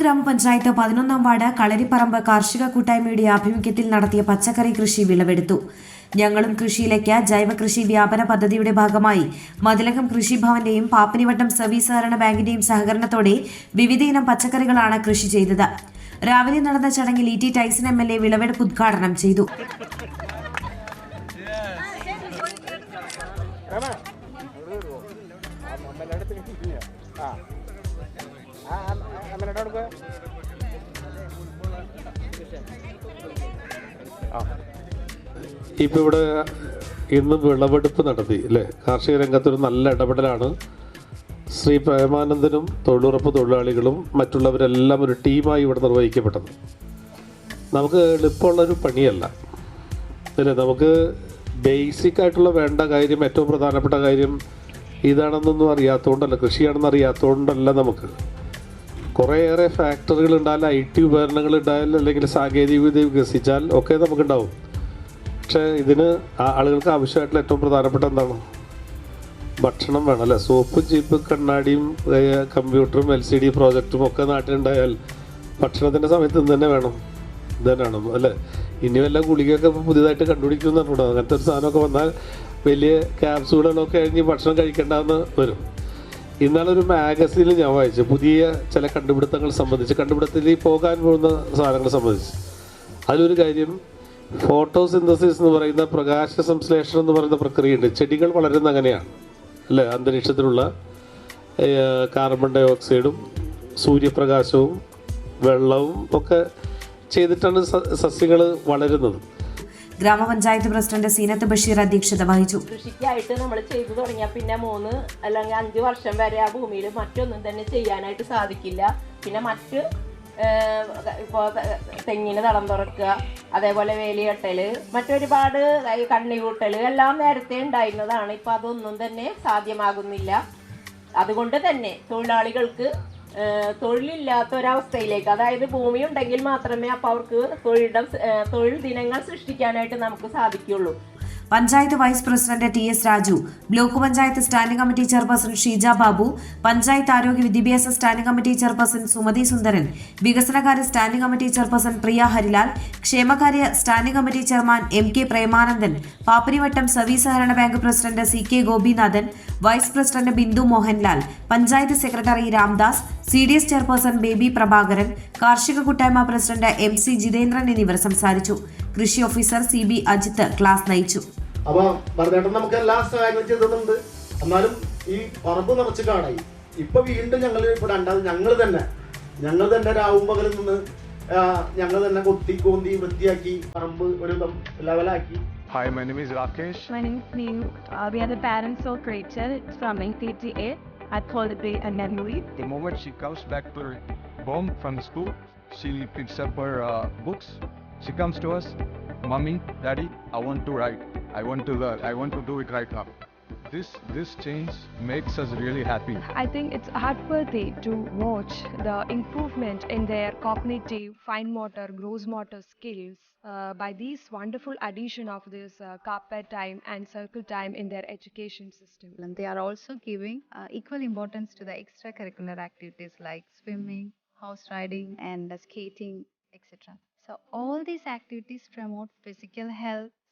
ഗ്രാമപഞ്ചായത്ത് പതിനൊന്നാം വാർഡ് കളരിപ്പറമ്പ് കാർഷിക കൂട്ടായ്മയുടെ ആഭിമുഖ്യത്തിൽ നടത്തിയ പച്ചക്കറി കൃഷി വിളവെടുത്തു. ഞങ്ങളും കൃഷിയിലേക്ക് ജൈവ കൃഷി വ്യാപന പദ്ധതിയുടെ ഭാഗമായി മതിലകം കൃഷിഭവന്റെയും പാപ്പനിവട്ടം സർവീസ് സഹകരണ ബാങ്കിന്റെയും സഹകരണത്തോടെ വിവിധയിനം പച്ചക്കറികളാണ് കൃഷി ചെയ്തത്. രാവിലെ നടന്ന ചടങ്ങിൽ E T Tyson M L A വിളവെടുപ്പ് ഉദ്ഘാടനം ചെയ്തു. ഇപ്പം ഇവിടെ ഇന്ന് വിളവെടുപ്പ് നടത്തി അല്ലേ? കാർഷിക രംഗത്തൊരു നല്ല ഇടപെടലാണ്. ശ്രീ പ്രേമാനന്ദനും തൊഴിലുറപ്പ് തൊഴിലാളികളും മറ്റുള്ളവരെല്ലാം ഒരു ടീമായി ഇവിടെ നിർവഹിക്കപ്പെട്ടത്. നമുക്ക് എളുപ്പമുള്ളൊരു പണിയല്ല. അല്ലേ? നമുക്ക് ബേസിക് ആയിട്ടുള്ള വേണ്ട കാര്യം ഏറ്റവും പ്രധാനപ്പെട്ട കാര്യം ഇതാണെന്നൊന്നും അറിയാത്തതുകൊണ്ടല്ല കൃഷിയാണെന്ന് അറിയാത്തതുകൊണ്ടല്ല നമുക്ക്. കുറേയേറെ ഫാക്ടറികൾ ഉണ്ടായാലും ഐ ടി ഉപകരണങ്ങൾ ഉണ്ടായാലും അല്ലെങ്കിൽ സാങ്കേതിക വിദ്യ വികസിച്ചാൽ ഒക്കെ നമുക്കുണ്ടാവും. പക്ഷേ ഇതിന് ആളുകൾക്ക് ആവശ്യമായിട്ടുള്ള ഏറ്റവും പ്രധാനപ്പെട്ട എന്താണ്? ഭക്ഷണം വേണം അല്ലേ? സോപ്പ് ചീപ്പ് കണ്ണാടിയും കമ്പ്യൂട്ടറും എൽ സി ഡി പ്രോജക്റ്റും ഒക്കെ നാട്ടിലുണ്ടായാൽ ഭക്ഷണത്തിന്റെ സമയത്ത് ഇന്ന് തന്നെ വേണം. ഇത് തന്നെ വേണം അല്ലേ? ഇനി വല്ല ഗുളികയൊക്കെ പുതിയതായിട്ട് പറഞ്ഞു അങ്ങനത്തെ ഒരു സാധനമൊക്കെ വന്നാൽ വലിയ ക്യാപ്സൂളുകളൊക്കെ കഴിഞ്ഞ് ഭക്ഷണം കഴിക്കേണ്ടതെന്ന് വരും. ഇന്നാളൊരു മാഗസീനിൽ ഞാൻ വായിച്ചു. പുതിയ ചില കണ്ടുപിടുത്തങ്ങൾ സംബന്ധിച്ച് കണ്ടുപിടുത്തത്തിൽ പോകാൻ പോകുന്ന സാധനങ്ങൾ സംബന്ധിച്ച്. അതിലൊരു കാര്യം ഫോട്ടോസിന്തസിസ് എന്ന് പറയുന്ന പ്രകാശ സംശ്ലേഷണം എന്ന് പറയുന്ന പ്രക്രിയയുണ്ട്. ചെടികൾ വളരുന്ന അങ്ങനെയാണ്. അല്ലേ? അന്തരീക്ഷത്തിലുള്ള കാർബൺ ഡൈ ഓക്സൈഡും സൂര്യപ്രകാശവും വെള്ളവും ഒക്കെ ചെയ്തിട്ടാണ് സസ്യങ്ങൾ വളരുന്നത്. ഗ്രാമപഞ്ചായത്ത് പ്രസിഡന്റ് സീനത്ത് ബഷീർ അധ്യക്ഷത വഹിച്ചു. കൃഷിക്കായിട്ട് നമ്മൾ ചെയ്തു തുടങ്ങിയ പിന്നെ മൂന്ന് അല്ലെങ്കിൽ അഞ്ച് വർഷം വരെ ആ ഭൂമിയിൽ മറ്റൊന്നും തന്നെ ചെയ്യാനായിട്ട് സാധിക്കില്ല. പിന്നെ മറ്റ് ഇപ്പോൾ തെങ്ങിന് തടം തുറക്കുക അതേപോലെ വേലികെട്ടൽ മറ്റൊരുപാട് കണ്ണികൂട്ടൽ എല്ലാം നേരത്തെ ഉണ്ടായിരുന്നതാണ്. ഇപ്പം അതൊന്നും തന്നെ സാധ്യമാകുന്നില്ല. അതുകൊണ്ട് തന്നെ തൊഴിലാളികൾക്ക് തൊഴിലില്ലാത്ത ഒരവസ്ഥയിലേക്ക് അതായത് ഭൂമി ഉണ്ടെങ്കിൽ മാത്രമേ അപ്പോൾ അവർക്ക് തൊഴിലിടം തൊഴിൽ ദിനങ്ങൾ സൃഷ്ടിക്കാനായിട്ട് നമുക്ക് സാധിക്കുള്ളൂ panchayat vice president T S Raju block panchayat standing committee chairperson Sheeja Babu panchayat ആരോഗ്യ വിദ്യാഭ്യാസ standing committee chairperson Sumathi Sundaran വികസനകാര്യ standing committee chairperson Priya Harilal ക്ഷേമകാര്യ standing committee chairman M K Premanandan Papparivattom service സഹകരണ bank president C K Gopinathan vice president Bindu Mohanlal panchayat secretary Ramdas C D S chairperson Baby Prabhakaran കാർഷിക കൂട്ടായ്മ president M C Jithendran എന്നിവർ സംസാരിച്ചു. കൃഷി officer C B Ajith class നയിച്ചു. അപ്പൊ ഭരതേട്ടൻ നമുക്ക് എല്ലാ സഹായങ്ങളും ചെയ്തിട്ടുണ്ട് എന്നാലും ഈ പറമ്പ് നിറച്ച് കാണായി ഇപ്പൊ വീണ്ടും ഞങ്ങൾ ഇപ്പൊ രണ്ടാമത് ഞങ്ങൾ തന്നെ ഞങ്ങൾ തന്നെ രാവും പകലും നിന്ന് ഞങ്ങൾ തന്നെ കൊത്തി കോന്തി വൃത്തിയാക്കി പറമ്പ് ഒരു ലെവലാക്കി Hi, my name is Rakesh. My name is Neem. Uh, we are the parents of Rachel. It's from I call it and Memory. The moment she comes back to her home from school, she picks up her uh, books. She comes to us, Mommy, Daddy, I want to write. I want to learn. I want to do it right now. This this change makes us really happy. I think it's heartworthy to watch the improvement in their cognitive, fine motor, gross motor skills uh, by these wonderful addition of this uh, carpet time and circle time in their education system. and they are also giving uh, equal importance to the extracurricular activities like swimming, horse riding, and uh, skating, etc. So, all these activities promote physical health